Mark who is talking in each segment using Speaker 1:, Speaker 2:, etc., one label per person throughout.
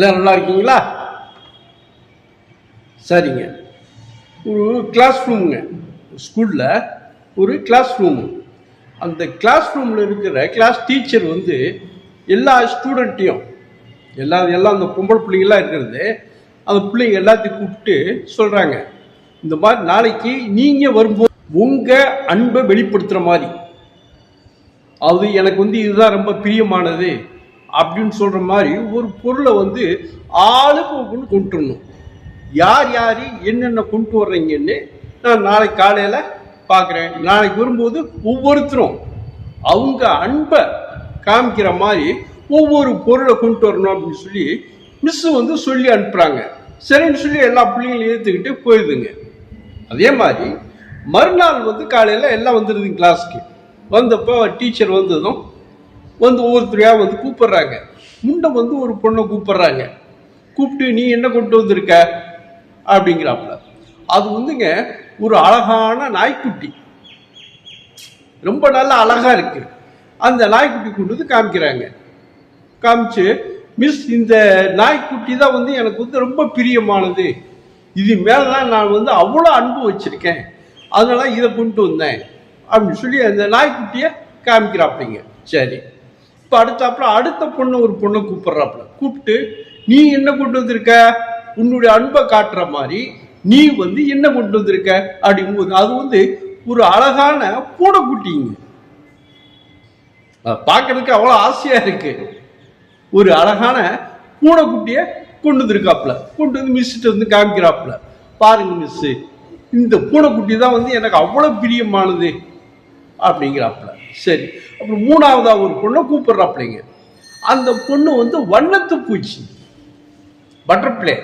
Speaker 1: எல்லாம் நல்லா இருக்கீங்களா? சரிங்க. ஒரு கிளாஸ் ரூமுங்க ஸ்கூலில் ஒரு கிளாஸ் ரூமு அந்த கிளாஸ் ரூமில் இருக்கிற கிளாஸ் டீச்சர் வந்து எல்லா ஸ்டூடெண்ட்டையும் எல்லா எல்லாம் அந்த பொம்பளை பிள்ளைங்களாம் இருக்கிறது அந்த பிள்ளைங்க எல்லாத்தையும் கூப்பிட்டு சொல்கிறாங்க இந்த மாதிரி நாளைக்கு நீங்கள் வரும்போது உங்கள் அன்பை வெளிப்படுத்துகிற மாதிரி. அது எனக்கு வந்து இதுதான் ரொம்ப பிரியமானது. அப்படின்னு சொல்கிற மாதிரி ஒரு பொருளை வந்து ஆளுக்கு ஒன்று கொண்டு வரணும் யார் யார் என்னென்ன கொண்டு வர்றீங்கன்னு நான் நாளைக்கு காலையில் பார்க்குறேன். நாளைக்கு வரும்போது ஒவ்வொருத்தரும் அவங்க அன்பை காமிக்கிற மாதிரி ஒவ்வொரு பொருளை கொண்டு வரணும் அப்படின்னு சொல்லி மிஸ்ஸு வந்து சொல்லி அனுப்புகிறாங்க சரின்னு சொல்லி எல்லா பிள்ளைங்களையும் ஏற்றுக்கிட்டு போயிடுதுங்க. அதே மாதிரி மறுநாள் வந்து காலையில் எல்லாம் வந்துடுதுங்க கிளாஸ்க்கு வந்தப்போ டீச்சர் வந்ததும் வந்து ஒவ்வொருத்தரையாக வந்து கூப்பிடுறாங்க. முண்டை வந்து ஒரு பொண்ணை கூப்பிடுறாங்க. கூப்பிட்டு நீ என்ன கொண்டு வந்திருக்க? அப்படிங்கிறாப்புல. அது வந்துங்க ஒரு அழகான நாய்க்குட்டி. ரொம்ப நல்ல அழகா இருக்கு. அந்த நாய்க்குட்டி கொண்டு வந்து காமிக்கிறாங்க. காமிச்சு மிஸ் இந்த நாய்க்குட்டி தான் வந்து எனக்கு வந்து ரொம்ப பிரியமானது. இது மேலே தான் நான் வந்து அவ்வளோ அன்பு வச்சிருக்கேன். அதனால இதை கொண்டு வந்தேன். அப்படின்னு சொல்லி அந்த நாய்க்குட்டியை காமிக்கிறாப்பிங்க சரி. இப்போ அடுத்தாப்புல அடுத்த பொண்ணு ஒரு பொண்ணை கூப்பிடுறாப்புல. கூப்பிட்டு நீ என்ன கொண்டு வந்திருக்க? உன்னுடைய அன்பை காட்டுற மாதிரி நீ வந்து என்ன கொண்டு வந்திருக்க? அப்படிங்கும்போது அது வந்து ஒரு அழகான பூனைக்குட்டிங்க. பார்க்கறதுக்கு அவ்வளோ ஆசையா இருக்கு. ஒரு அழகான பூனைக்குட்டியை கொண்டு வந்திருக்காப்புல. கொண்டு வந்து மிஸ்ட்டு வந்து காமிக்கிறாப்புல. பாருங்க மிஸ்ஸு இந்த பூனைக்குட்டி தான் வந்து எனக்கு அவ்வளோ பிரியமானது. அப்படிங்கிறாப்புல. சரி. அப்புறம் மூணாவதா ஒரு பொண்ணை கூப்பிடுறாப்புலைங்க. அந்த பொண்ணு வந்து வண்ணத்து பூச்சி. பட்டர்ஃப்ளை.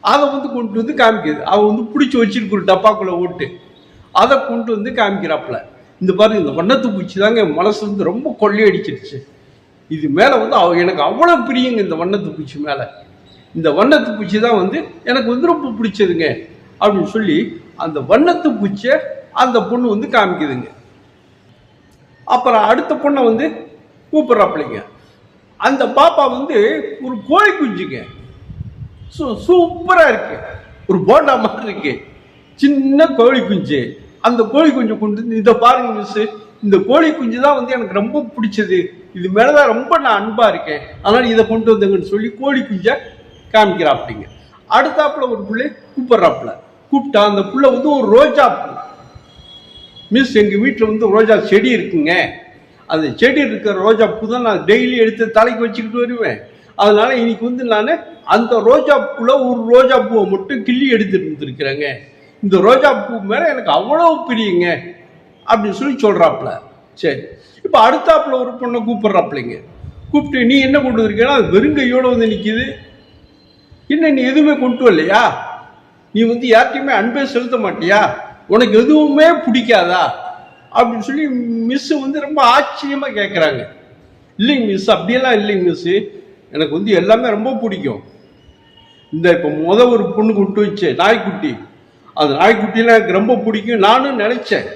Speaker 1: அதை வந்து கொண்டு வந்து காமிக்குது. அவ வந்து பிடிச்சி வச்சிருக்கு ஒரு டப்பாக்குள்ள ஓட்டு. அதை கொண்டு வந்து காமிக்கிறாப்புல. இந்த பாருங்க இந்த வண்ணத்து பூச்சி தாங்க என் மனசு வந்து ரொம்ப கொள்ளையடிச்சிருச்சு. இது மேலே வந்து அவ எனக்கு அவ்வளோ பிரியுங்க இந்த வண்ணத்து பூச்சி மேலே. இந்த வண்ணத்து பூச்சி தான் வந்து எனக்கு வந்து ரொம்ப பிடிச்சதுங்க. அப்படின்னு சொல்லி அந்த வண்ணத்து பூச்சியை அந்த பொண்ணு வந்து காமிக்குதுங்க. அப்புறம் அடுத்த பொண்ணை வந்து கூப்பிட்றாப்பிள்ளைங்க அந்த பாப்பா வந்து ஒரு கோழி குஞ்சுங்க. சூ சூப்பராக இருக்கு. ஒரு போண்டா மாதிரி இருக்கு. சின்ன கோழி குஞ்சு. அந்த கோழி குஞ்சு கொண்டு வந்து இதை பாருங்க மிஸ் இந்த கோழி குஞ்சு தான் வந்து எனக்கு ரொம்ப பிடிச்சது. இது மேலே தான் ரொம்ப நான் அன்பாக இருக்கேன். அதனால் இதை கொண்டு வந்தங்கன்னு சொல்லி கோழி குஞ்சை காமிக்கிறாப்பிடிங்க அடுத்தாப்புல ஒரு பிள்ளை கூப்பிட்றாப்புல. கூப்பிட்டா அந்த புள்ள வந்து ஒரு ரோஜா பூ மிஸ் எங்கள் வீட்டில் வந்து ரோஜா செடி இருக்குங்க. அந்த செடி இருக்கிற ரோஜா பூ தான் நான் டெய்லி எடுத்து தலைக்கு வச்சுக்கிட்டு வருவேன். அதனால் இன்னைக்கு வந்து நான் அந்த ரோஜா பூவில் ஒரு ரோஜா பூவை மட்டும் கிள்ளி எடுத்துட்டு வந்துருக்கிறேங்க. இந்த ரோஜா பூ மேலே எனக்கு அவ்வளோ பிரியுங்க. அப்படின்னு சொல்லி சொல்கிறாப்புல சரி. இப்போ அடுத்தாப்புல ஒரு பொண்ணை கூப்பிட்றாப்புலைங்க. கூப்பிட்டு நீ என்ன கொண்டு வந்திருக்கேன்னா அது வெறுங்கையோடு வந்து நிற்கிது என்ன நீ எதுவுமே கொண்டு வரலையா? நீ வந்து யார்கிட்டையுமே அன்பே செலுத்த மாட்டியா? உனக்கு எதுவுமே பிடிக்காதா? அப்படின்னு சொல்லி மிஸ்ஸு வந்து ரொம்ப ஆச்சரியமாக கேட்குறாங்க இல்லைங்க மிஸ் அப்படியெல்லாம் இல்லைங்க மிஸ் எனக்கு வந்து எல்லாமே ரொம்ப பிடிக்கும். இந்த இப்போ முத ஒரு பொண்ணு கொண்டு வச்சு நாய்க்குட்டி. அந்த நாய்க்குட்டிலாம் எனக்கு ரொம்ப பிடிக்கும் நானும் நினச்சேன்.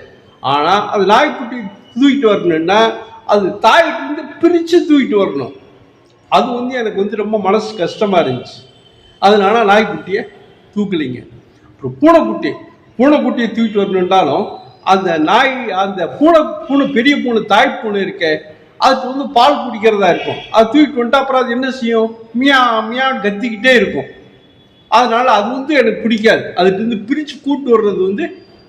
Speaker 1: ஆனால் அது நாய்க்குட்டி தூக்கிட்டு வரணும்னா அது தாய்கிட்ட பிரித்து தூக்கிட்டு வரணும். அது வந்து எனக்கு வந்து ரொம்ப மனசு கஷ்டமாக இருந்துச்சு. அதனால நாய்க்குட்டியை தூக்கலைங்க. அப்புறம் பூனைக்குட்டி. பூனைக்குட்டியை தூக்கிட்டு வரணுன்றாலும் அந்த நாய் அந்த பூனை பூனை பெரிய பூனை தாய் பூனை இருக்க அதுக்கு வந்து பால் குடிக்கிறதா இருக்கும். அது தூக்கிட்டு வந்துட்டு அப்புறம் அது என்ன செய்யும்? மியா மியா கத்திக்கிட்டே இருக்கும். அதனால அது வந்து எனக்கு பிடிக்காது. அதுக்கு வந்து பிரித்து கூட்டு வர்றது வந்து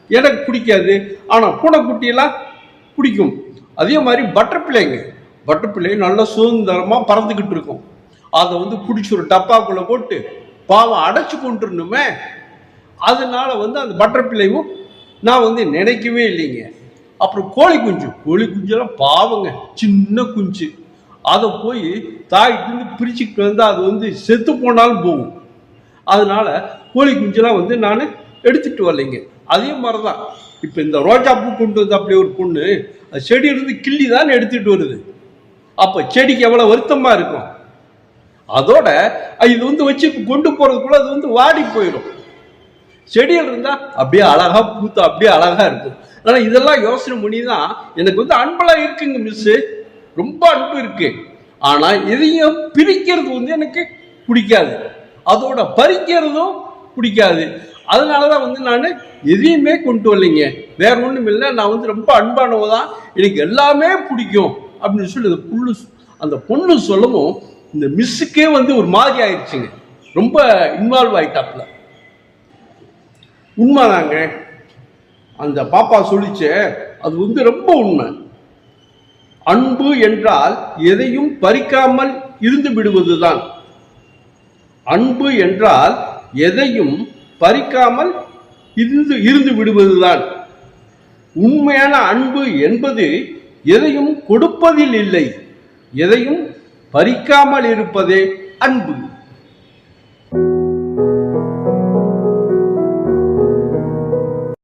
Speaker 1: எனக்கு பிடிக்காது. ஆனால் பூனைக்குட்டியெல்லாம் பிடிக்கும். அதே மாதிரி பட்டர்ஃப்ளைங்க பட்டர்ஃப்ளை நல்லா சுதந்திரமாக பறந்துக்கிட்டு இருக்கும். அதை வந்து பிடிச்சி ஒரு டப்பாக்குள்ளே போட்டு பாவம் அடைச்சு கொண்டுருணுமே அதனால வந்து அந்த பட்டர்ஃப்ளைவும் நான் வந்து நினைக்கவே இல்லைங்க. அப்புறம் கோழி குஞ்சு. கோழி குஞ்செல்லாம் பாவங்க. சின்ன குஞ்சு. அதை போய் தாய்கிட்ட பிரிச்சுக்கிட்டு வந்து அது வந்து செத்து போனாலும் போகும். அதனால கோழி குஞ்செல்லாம் வந்து நான் எடுத்துட்டு வரலைங்க. அதே மாதிரி தான் இப்போ இந்த ரோஜா பூ கொண்டு வந்து அப்படி ஒரு பொண்ணு அது செடியிலிருந்து கிள்ளி தான் எடுத்துட்டு வருது. அப்போ செடிக்கு எவ்வளோ வருத்தமாக இருக்கும். அதோட இது வந்து வச்சு கொண்டு போகிறதுக்குள்ள அது வந்து வாடி போயிடும். செடியில் இருந்தா அப்படியே அழகா பூத்து அப்படியே அழகா இருக்கும். ஆனா இதெல்லாம் யோசனை பண்ணி தான் எனக்கு வந்து அன்பெல்லாம் இருக்குங்க மிஸ் ரொம்ப அன்பு இருக்கு. ஆனா இதையும் பிரிக்கிறது வந்து எனக்கு பிடிக்காது. அதோட பறிக்கிறதும் பிடிக்காது. அதனால தான் வந்து நான் எதையுமே கொண்டு வரலைங்க. வேற ஒன்றும் இல்லை நான் வந்து ரொம்ப அன்பானவ தான். எனக்கு எல்லாமே பிடிக்கும் அப்படின்னு சொல்லி அந்த புல்லு அந்த பொண்ணு சொல்லவும் இந்த மிஸ்ஸுக்கே வந்து ஒரு மாதிரி ஆயிடுச்சுங்க. ரொம்ப இன்வால்வ் ஆயிட்டாப்ல உண்மைதாங்க. அந்த பாப்பா சொல்லிச்சே அது வந்து ரொம்ப உண்மை. அன்பு என்றால் எதையும் பறிக்காமல் இருந்து விடுவதுதான். அன்பு என்றால் எதையும் பறிக்காமல் இருந்து இருந்து விடுவதுதான். உண்மையான அன்பு என்பது எதையும் கொடுப்பதில் இல்லை எதையும் பறிக்காமல் இருப்பதே அன்பு.